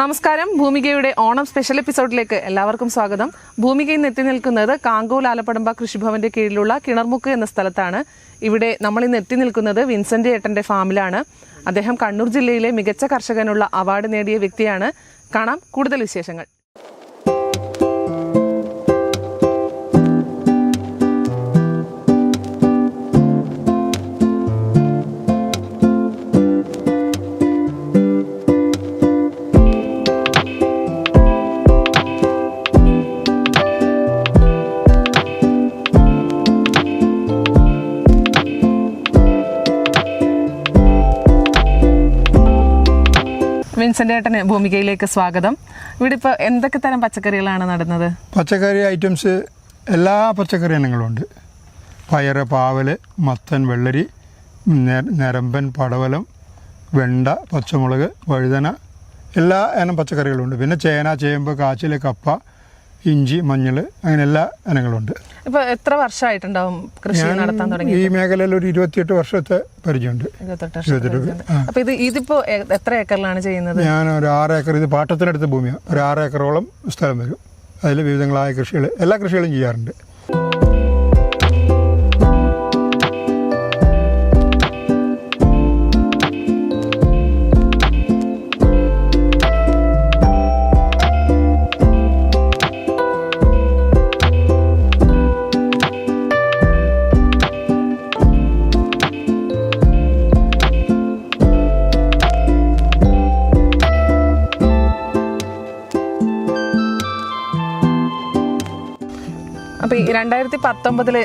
നമസ്കാരം. ഭൂമികയുടെ ഓണം സ്പെഷ്യൽ എപ്പിസോഡിലേക്ക് എല്ലാവർക്കും സ്വാഗതം. ഭൂമിക ഇന്ന് എത്തി നിൽക്കുന്നത് കാങ്കോൽ ആലപ്പടമ്പ കൃഷിഭവന്റെ കീഴിലുള്ള കിണർമുക്ക് എന്ന സ്ഥലത്താണ്. ഇവിടെ നമ്മൾ ഇന്ന് എത്തി നിൽക്കുന്നത് വിൻസെന്റ് ഏട്ടന്റെ ഫാമിലാണ്. അദ്ദേഹം കണ്ണൂർ ജില്ലയിലെ മികച്ച കർഷകനുള്ള അവാർഡ് നേടിയ വ്യക്തിയാണ്. കാണാം കൂടുതൽ വിശേഷങ്ങൾ. വിൻസെന്റ് ഏട്ടന് ഭൂമികയിലേക്ക് സ്വാഗതം. ഇവിടെ ഇപ്പോൾ എന്തൊക്കെ തരം പച്ചക്കറികളാണ് നടുന്നത്? പച്ചക്കറി ഐറ്റംസ് എല്ലാ പച്ചക്കറി ഇനങ്ങളും ഉണ്ട് പയറ് പാവൽ മത്തൻ വെള്ളരി നരമ്പൻ പടവലം വെണ്ട പച്ചമുളക് വഴുതന എല്ലാ ഇനം പച്ചക്കറികളും ഉണ്ട് പിന്നെ ചേന ചേമ്പ് കാച്ചിൽ കപ്പ ഇഞ്ചി മഞ്ഞൾ അങ്ങനെ എല്ലാ ഇനങ്ങളുണ്ട്. ഇപ്പോൾ എത്ര വർഷമായിട്ടുണ്ടാവും കൃഷി നടത്താൻ തുടങ്ങി ഈ മേഖലയിൽ ഒരു ഇരുപത്തിയെട്ട് വർഷത്തെ പരിചയമുണ്ട്. ഇരുപത്തെട്ട് വർഷം ഇരുപത്തെട്ട് പരിചയമുണ്ട്. അപ്പൊ ഇത് ഇതിപ്പോ എത്ര ഏക്കറിലാണ് ചെയ്യുന്നത്? ഞാൻ ഒരു ആറ് ഏക്കർ ഇത് പാട്ടത്തിനടുത്ത ഭൂമിയാണ് ഒരു ആറ് ഏക്കറോളം സ്ഥലം വരും. അതിൽ വിവിധങ്ങളായ കൃഷികൾ എല്ലാ കൃഷികളും ചെയ്യാറുണ്ട്. രണ്ടായിരത്തി പത്തൊമ്പതിൽ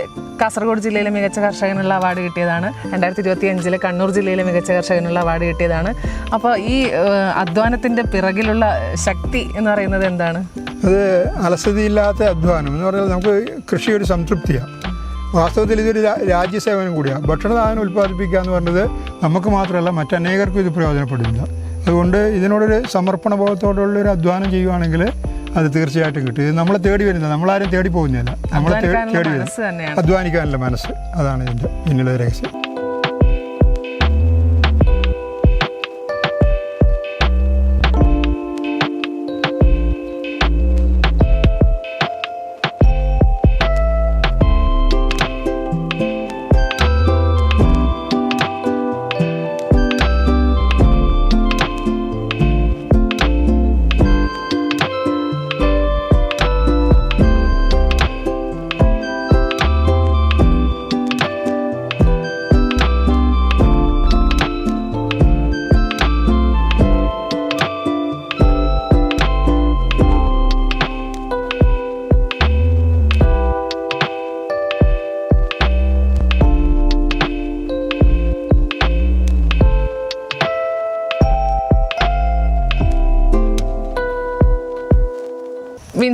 കാസർഗോഡ് ജില്ലയിലെ മികച്ച കർഷകനുള്ള അവാർഡ് കിട്ടിയതാണ്. രണ്ടായിരത്തി ഇരുപത്തി അഞ്ചിൽ കണ്ണൂർ ജില്ലയിലെ മികച്ച കർഷകനുള്ള അവാർഡ് കിട്ടിയതാണ്. അപ്പോൾ ഈ അധ്വാനത്തിന്റെ പിറകിലുള്ള ശക്തി എന്ന് പറയുന്നത് എന്താണ്? അത് അലസതയില്ലാത്ത അധ്വാനം എന്ന് പറഞ്ഞാൽ നമുക്ക് കൃഷി ഒരു സംതൃപ്തിയാണ്. വാസ്തവത്തിൽ ഇതൊരു രാജ്യസേവനം കൂടിയാണ്. ഭക്ഷണസാധനം ഉൽപ്പാദിപ്പിക്കുക എന്ന് പറഞ്ഞത് നമുക്ക് മാത്രമല്ല മറ്റനേകർക്കും ഇത് പ്രയോജനപ്പെടുന്നില്ല. അതുകൊണ്ട് ഇതിനോടൊരു സമർപ്പണ ബോധത്തോടുള്ളൊരു അധ്വാനം ചെയ്യുവാണെങ്കിൽ അത് തീർച്ചയായിട്ടും കിട്ടും. ഇത് നമ്മളെ തേടി വരുന്നത് നമ്മളാരും തേടി പോകുന്നില്ല. നമ്മളെ തേടി വരുന്നത് അധ്വാനിക്കാനുള്ള മനസ്സ്. അതാണ് ഇതിന്റെ പിന്നിലെ രഹസ്യം.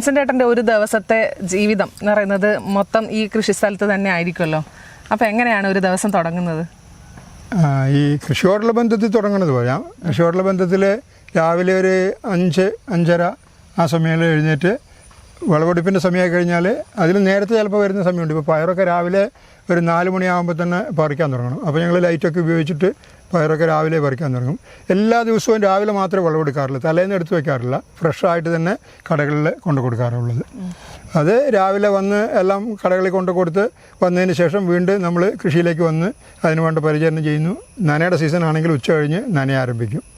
വിൻസെന്റ് ഏട്ടന്റെ ഒരു ദിവസത്തെ ജീവിതം എന്ന് പറയുന്നത് മൊത്തം ഈ കൃഷി സ്ഥലത്ത് തന്നെ ആയിരിക്കുമല്ലോ. അപ്പൊ എങ്ങനെയാണ് ഒരു ദിവസം തുടങ്ങുന്നത്? ഈ കൃഷിയോടുള്ള ബന്ധത്തിൽ തുടങ്ങുന്നത് പറയാം. കൃഷിയോടുള്ള ബന്ധത്തിൽ രാവിലെ ഒരു അഞ്ച് അഞ്ചര ആ സമയങ്ങളിൽ എഴുന്നേറ്റ് വിളവെടുപ്പിന്റെ സമയമായി കഴിഞ്ഞാൽ അതിൽ നേരത്തെ ചിലപ്പോൾ വരുന്ന സമയമുണ്ട്. ഇപ്പോൾ പയറൊക്കെ രാവിലെ ഒരു നാല് മണിയാകുമ്പോൾ തന്നെ പറിക്കാൻ തുടങ്ങണം. അപ്പോൾ ഞങ്ങൾ ലൈറ്റൊക്കെ ഉപയോഗിച്ചിട്ട് പയറൊക്കെ രാവിലെ പറിക്കാൻ തുടങ്ങും. എല്ലാ ദിവസവും രാവിലെ മാത്രമേ വിളവെടുക്കാറുള്ളൂ. തലേന്ന് എടുത്ത് വെക്കാറില്ല. ഫ്രഷായിട്ട് തന്നെ കടകളിൽ കൊണ്ടു കൊടുക്കാറുള്ളത്. അത് രാവിലെ വന്ന് എല്ലാം കടകളിൽ കൊണ്ടു കൊടുത്ത് വന്നതിന് ശേഷം വീണ്ടും നമ്മൾ കൃഷിയിലേക്ക് വന്ന് അതിന് വേണ്ട പരിചരണം ചെയ്യുന്നു. നനയുടെ സീസൺ ആണെങ്കിൽ ഉച്ച കഴിഞ്ഞ് നന ആരംഭിക്കും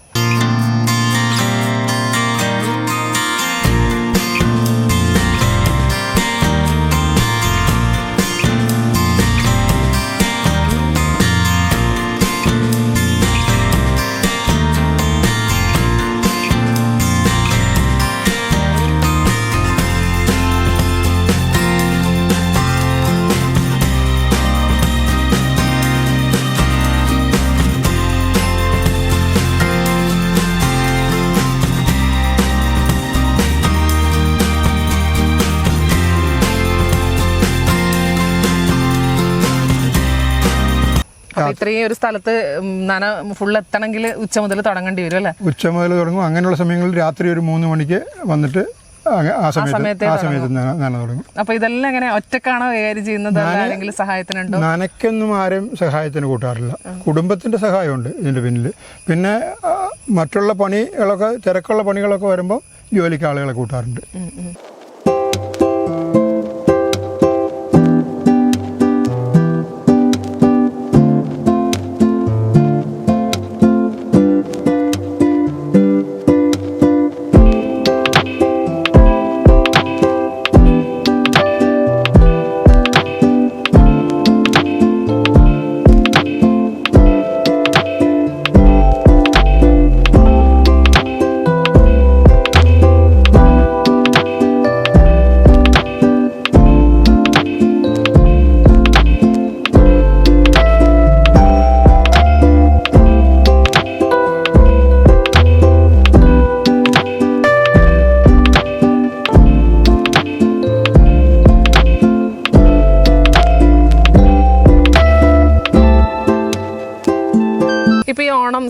ഇത്രയും ഒരു സ്ഥലത്ത് നന ഫുൾ എത്തണമെങ്കിൽ ഉച്ച മുതൽ തുടങ്ങേണ്ടി വരും അല്ലേ? ഉച്ച മുതൽ തുടങ്ങും. അങ്ങനെയുള്ള സമയങ്ങളിൽ രാത്രി ഒരു മൂന്ന് മണിക്ക് വന്നിട്ട് ആ സമയത്ത് ആ സമയത്ത് നന- തുടങ്ങും. അപ്പൊ ഇതെല്ലാം എങ്ങനെ ഒറ്റക്കാണോ കൈകാര്യം ചെയ്യുന്നത്? അല്ല അല്ലെങ്കിൽ സഹായത്തിനുണ്ടോ? നനയ്ക്കൊന്നും ആരും സഹായത്തിന് കൂട്ടാറില്ല. കുടുംബത്തിന്റെ സഹായമുണ്ട് ഇതിന്റെ പിന്നിൽ പിന്നെ മറ്റുള്ള പണികളൊക്കെ തിരക്കുള്ള പണികളൊക്കെ വരുമ്പോൾ ജോലിക്ക് ആളുകളെ കൂട്ടാറുണ്ട്.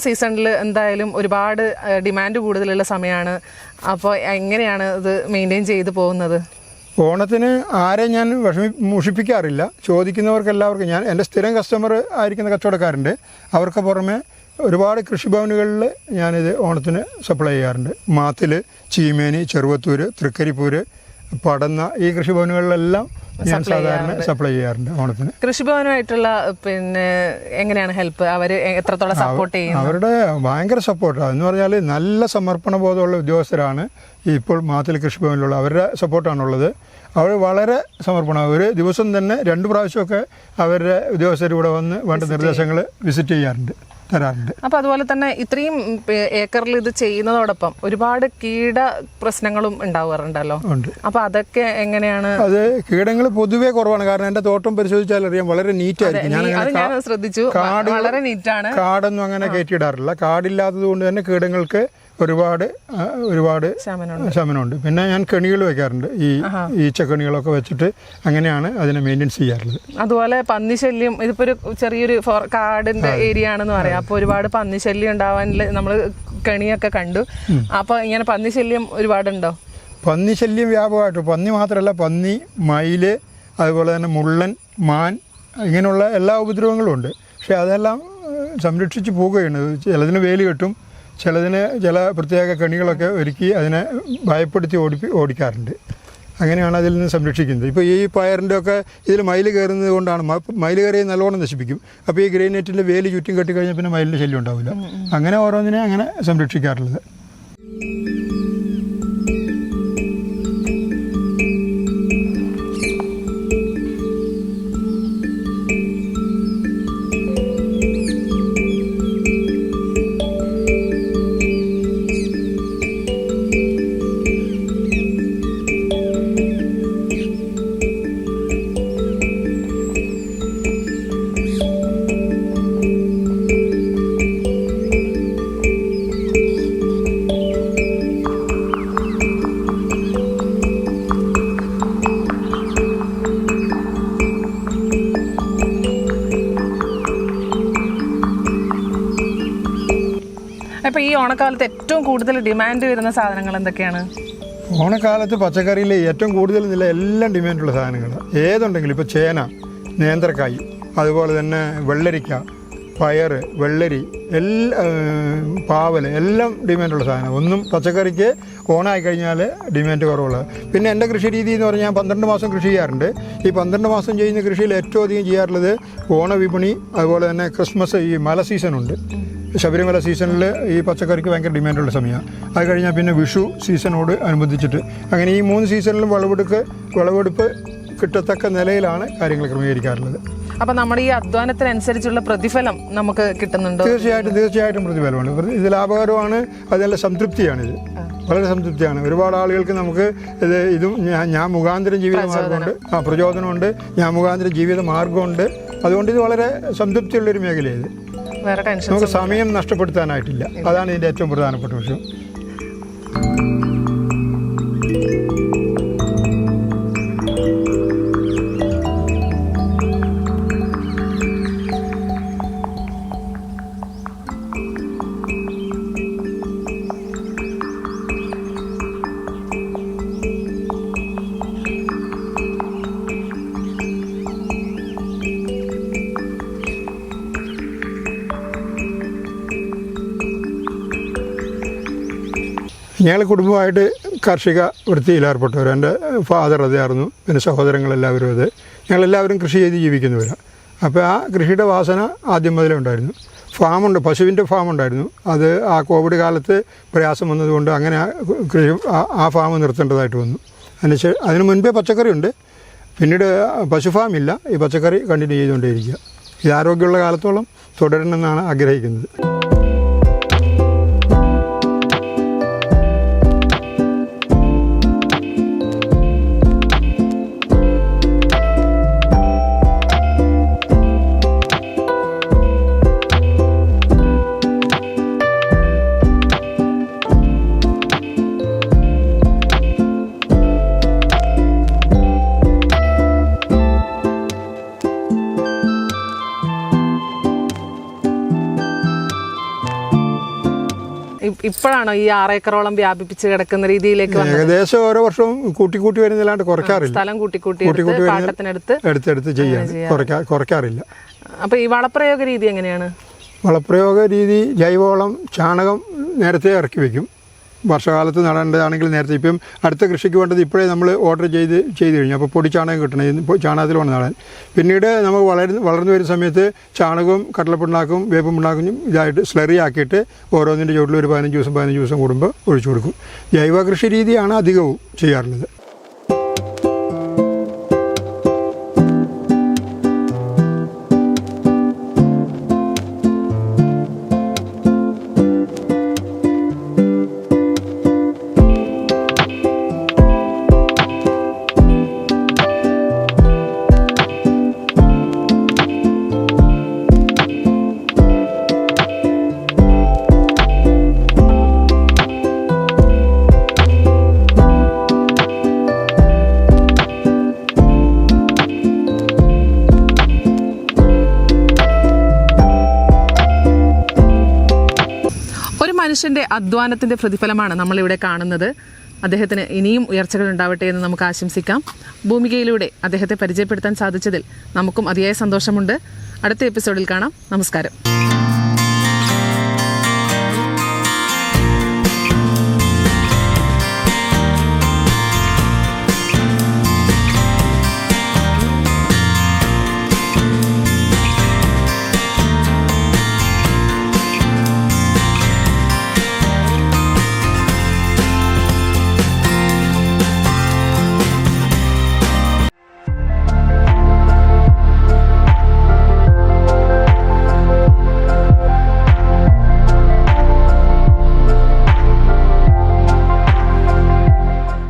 സീസണിൽ എന്തായാലും ഒരുപാട് ഡിമാൻഡ് കൂടുതലുള്ള സമയമാണ് അപ്പോൾ എങ്ങനെയാണ് ഇത് മെയിന്റെയിൻ ചെയ്ത് പോകുന്നത്? ഓണത്തിന് ആരെ ഞാൻ വിഷമി മുഷിപ്പിക്കാറില്ല. ചോദിക്കുന്നവർക്ക് എല്ലാവർക്കും ഞാൻ എന്റെ സ്ഥിരം കസ്റ്റമർ ആയിരിക്കുന്ന കച്ചവടക്കാരുണ്ട്. അവർക്ക് പുറമെ ഒരുപാട് കൃഷിഭവനുകളിൽ ഞാനിത് ഓണത്തിന് സപ്ലൈ ചെയ്യാറുണ്ട്. മാത്തിൽ ചീമേനി ചെറുവത്തൂർ തൃക്കരിപ്പൂര് പടന്ന ഈ കൃഷിഭവനുകളിലെല്ലാം ഞാൻ സാധാരണ സപ്ലൈ ചെയ്യാറുണ്ട് ഓണത്തിന്. കൃഷിഭവനുമായിട്ടുള്ള പിന്നെ എങ്ങനെയാണ് ഹെൽപ്പ് അവർ എത്രത്തോളം സപ്പോർട്ട് ചെയ്യും അവരുടെ ഭയങ്കര സപ്പോർട്ടാണ് എന്ന് പറഞ്ഞാൽ നല്ല സമർപ്പണ ബോധമുള്ള ഉദ്യോഗസ്ഥരാണ് ഇപ്പോൾ മാത്തിൽ കൃഷിഭവനിലുള്ള. അവരുടെ സപ്പോർട്ടാണുള്ളത് അവർ വളരെ സമർപ്പണം. ഒരു ദിവസം തന്നെ രണ്ട് പ്രാവശ്യമൊക്കെ അവരുടെ ഉദ്യോഗസ്ഥർ ഇവിടെ വന്ന് വേണ്ട നിർദ്ദേശങ്ങൾ വിസിറ്റ് ചെയ്യാറുണ്ട്. തരാറുണ്ട്. അപ്പൊ അതുപോലെ തന്നെ ഇത്രയും ഏക്കറിൽ ഇത് ചെയ്യുന്നതോടൊപ്പം ഒരുപാട് കീട പ്രശ്നങ്ങളും ഉണ്ടാവാറുണ്ടല്ലോ. ഉണ്ട്. അപ്പൊ അതൊക്കെ എങ്ങനെയാണ്? അത് കീടങ്ങൾ പൊതുവേ കുറവാണ്. കാരണം എന്റെ തോട്ടം പരിശോധിച്ചാൽ അറിയാം വളരെ നീറ്റ് ആയിരിക്കും. ഞാൻ ശ്രദ്ധിച്ചു. വളരെ നീറ്റാണ് കാടൊന്നും അങ്ങനെ കയറ്റിയിടാറില്ല. കാടില്ലാത്തത് കൊണ്ട് തന്നെ കീടങ്ങൾക്ക് ഒരുപാട് ഒരുപാട് ശമനം ശമനമുണ്ട്. പിന്നെ ഞാൻ കെണികൾ വെക്കാറുണ്ട്. ഈ ഈച്ചക്കണികളൊക്കെ വെച്ചിട്ട് അങ്ങനെയാണ് അതിനെ മെയിന്റെയിൻസ് ചെയ്യാറുള്ളത്. അതുപോലെ പന്നി ശല്യം ഇതിപ്പോ ഒരു ചെറിയൊരു കാടിന്റെ ഏരിയ ആണെന്ന് പറയാം. അപ്പൊ ഒരുപാട് പന്നി ശല്യം ഉണ്ടാവാനില്ല നമ്മൾ കെണിയൊക്കെ കണ്ടു. അപ്പൊ ഇങ്ങനെ പന്നി ശല്യം ഒരുപാടുണ്ടോ? പന്നി ശല്യം വ്യാപകമായിട്ട് പന്നി മാത്രമല്ല പന്നി മയിൽ അതുപോലെ തന്നെ മുള്ളൻ മാൻ ഇങ്ങനെയുള്ള എല്ലാ ഉപദ്രവങ്ങളും ഉണ്ട്. പക്ഷേ അതെല്ലാം സംരക്ഷിച്ചു സംരക്ഷിച്ച് പോവുകയാണ്. ചിലതിന് വേലി കെട്ടും ചിലതിന് ചില പ്രത്യേക കണികളൊക്കെ ഒരുക്കി അതിനെ ഭയപ്പെടുത്തി ഓടിപ്പി ഓടിക്കാറുണ്ട്. അങ്ങനെയാണ് അതിൽ നിന്ന് സംരക്ഷിക്കുന്നത്. ഇപ്പോൾ ഈ പയറിന്റെ ഒക്കെ ഇതിൽ മയിൽ കയറുന്നത് കൊണ്ടാണ് മയിൽ കയറിയ നല്ലോണം നശിപ്പിക്കും. അപ്പോൾ ഈ ഗ്രെയിനേറ്റിന്റെ വേലി ചുറ്റും കെട്ടിക്കഴിഞ്ഞാൽ പിന്നെ മയിലിന്റെ ശല്യം ഉണ്ടാവില്ല. അങ്ങനെ ഓരോന്നിനെ അങ്ങനെ സംരക്ഷിക്കാറുള്ളത്. ഓണക്കാലത്ത് ഏറ്റവും കൂടുതൽ ഡിമാൻഡ് വരുന്ന സാധനങ്ങൾ എന്തൊക്കെയാണ്? ഓണക്കാലത്ത് പച്ചക്കറിയിൽ ഏറ്റവും കൂടുതൽ നില എല്ലാം ഡിമാൻഡുള്ള സാധനങ്ങൾ ഏതുണ്ടെങ്കിലും ഇപ്പോൾ ചേന നേന്ത്രക്കായി അതുപോലെ തന്നെ വെള്ളരിക്ക പയർ വെള്ളരി എല്ലാ പാവൽ എല്ലാം ഡിമാൻഡുള്ള സാധനം ഒന്നും പച്ചക്കറിക്ക് ഓണായി കഴിഞ്ഞാൽ ഡിമാൻഡ് കുറവുള്ളത് പിന്നെ എന്റെ കൃഷി രീതി എന്ന് പറഞ്ഞാൽ പന്ത്രണ്ട് മാസം കൃഷി ചെയ്യാറുണ്ട്. ഈ പന്ത്രണ്ട് മാസം ചെയ്യുന്ന കൃഷിയിൽ ഏറ്റവും അധികം ചെയ്യാറുള്ളത് ഓണവിപണി അതുപോലെ തന്നെ ക്രിസ്മസ് ഈ മല സീസണുണ്ട് ശബരിമല സീസണിൽ ഈ പച്ചക്കറിക്ക് ഭയങ്കര ഡിമാൻഡുള്ള സമയമാണ് അത് കഴിഞ്ഞാൽ പിന്നെ വിഷു സീസണോട് അനുബന്ധിച്ചിട്ട്. അങ്ങനെ ഈ മൂന്ന് സീസണിലും വിളവെടുക്ക് വിളവെടുപ്പ് കിട്ടത്തക്ക നിലയിലാണ് കാര്യങ്ങൾ ക്രമീകരിക്കാറുള്ളത്. അപ്പം നമ്മുടെ ഈ അധ്വാനത്തിനനുസരിച്ചുള്ള പ്രതിഫലം നമുക്ക് കിട്ടുന്നുണ്ട്? തീർച്ചയായിട്ടും തീർച്ചയായിട്ടും പ്രതിഫലമാണ്. പ്രതി- ഇത് ലാഭകരമാണ് അത് നല്ല സംതൃപ്തിയാണിത്. വളരെ സംതൃപ്തിയാണ്. ഒരുപാട് ആളുകൾക്ക് നമുക്ക് ഇത് ഇതും ഞാൻ ഞാൻ മുഖാന്തരം ജീവിത മാർഗമുണ്ട് ആ പ്രചോദനമുണ്ട്. ഞാൻ മുഖാന്തരം ജീവിത മാർഗമുണ്ട് അതുകൊണ്ട് ഇത് വളരെ സംതൃപ്തിയുള്ളൊരു മേഖലയാണ് ഇത്. വേറെ ടെൻഷൻ നമുക്ക് സമയം നഷ്ടപ്പെടുത്താനായിട്ടില്ല. അതാണ് ഇതിന്റെ ഏറ്റവും പ്രധാനപ്പെട്ട വിഷയം. ഞങ്ങൾ കുടുംബമായിട്ട് കാർഷിക വൃത്തിയിൽ ഏർപ്പെട്ടവർ എന്റെ ഫാദർ അതായിരുന്നു പിന്നെ സഹോദരങ്ങളെല്ലാവരും അത്. ഞങ്ങളെല്ലാവരും കൃഷി ചെയ്ത് ജീവിക്കുന്നവരാണ്. അപ്പോൾ ആ കൃഷിയുടെ വാസന ആദ്യം മുതലേ ഉണ്ടായിരുന്നു. ഫാമുണ്ട് പശുവിന്റെ ഫാം ഉണ്ടായിരുന്നു അത് ആ കോവിഡ് കാലത്ത് പ്രയാസം വന്നതുകൊണ്ട് അങ്ങനെ കൃഷി ആ- ഫാം നിർത്തേണ്ടതായിട്ട് വന്നു. അതിന് അതിന് മുൻപേ പച്ചക്കറി ഉണ്ട്. പിന്നീട് പശു ഫാമില്ല ഈ പച്ചക്കറി കണ്ടിന്യൂ ചെയ്തുകൊണ്ടേയിരിക്കുക. ഇത് ആരോഗ്യമുള്ള കാലത്തോളം തുടരണമെന്നാണ് ആഗ്രഹിക്കുന്നത്. ഇപ്പോഴാണോ ഈ ആറേക്കറോളം വ്യാപിപ്പിച്ച് കിടക്കുന്ന രീതിയിലേക്ക് ഏകദേശം ഓരോ വർഷവും കൂട്ടി കൂട്ടി വരുന്നില്ലാണ്ട് കുറയ്ക്കാറില്ല. സ്ഥലം കൂട്ടി കൂട്ടി പാട്ടത്തിനടുത്ത് എടുത്തെടുത്ത് ചെയ്യാൻ കുറയ്ക്കാ കുറയ്ക്കാറില്ല. അപ്പൊ ഈ വളപ്രയോഗ രീതി എങ്ങനെയാണ്? വളപ്രയോഗ രീതി ജൈവവളം ചാണകം നേരത്തെ ഇറക്കി വെക്കും. വർഷകാലത്ത് നടേണ്ടതാണെങ്കിൽ നേരത്തെ ഇപ്പം അടുത്ത കൃഷിക്ക് വേണ്ടത് ഇപ്പോഴേ നമ്മൾ ഓർഡർ ചെയ്ത് ചെയ്ത് കഴിഞ്ഞു. അപ്പോൾ പൊടി ചാണകം കിട്ടണം ചാണകത്തിൽ വേണം നടാൻ. പിന്നീട് നമുക്ക് വളർന്ന് വളർന്നു വരുന്ന സമയത്ത് ചാണകവും കടലപ്പിണ്ണാക്കും വേപ്പും പിണ്ണാക്കും ഇതായിട്ട് സ്ലറി ആക്കിയിട്ട് ഓരോന്നിന്റെ ചുവട്ടിൽ ഒരു പതിനഞ്ച് ദിവസം പതിനഞ്ച് ദിവസം കൂടുമ്പോൾ ഒഴിച്ചു കൊടുക്കും. ജൈവ കൃഷി രീതിയാണ് അധികവും ചെയ്യാറുള്ളത്. മനുഷ്യന്റെ അധ്വാനത്തിന്റെ പ്രതിഫലമാണ് നമ്മളിവിടെ കാണുന്നത്. അദ്ദേഹത്തിന് ഇനിയും ഉയർച്ചകൾ ഉണ്ടാവട്ടെ എന്ന് നമുക്ക് ആശംസിക്കാം. ഭൂമികയിലൂടെ അദ്ദേഹത്തെ പരിചയപ്പെടുത്താൻ സാധിച്ചതിൽ നമുക്കും അതിയായ സന്തോഷമുണ്ട്. അടുത്ത എപ്പിസോഡിൽ കാണാം. നമസ്കാരം.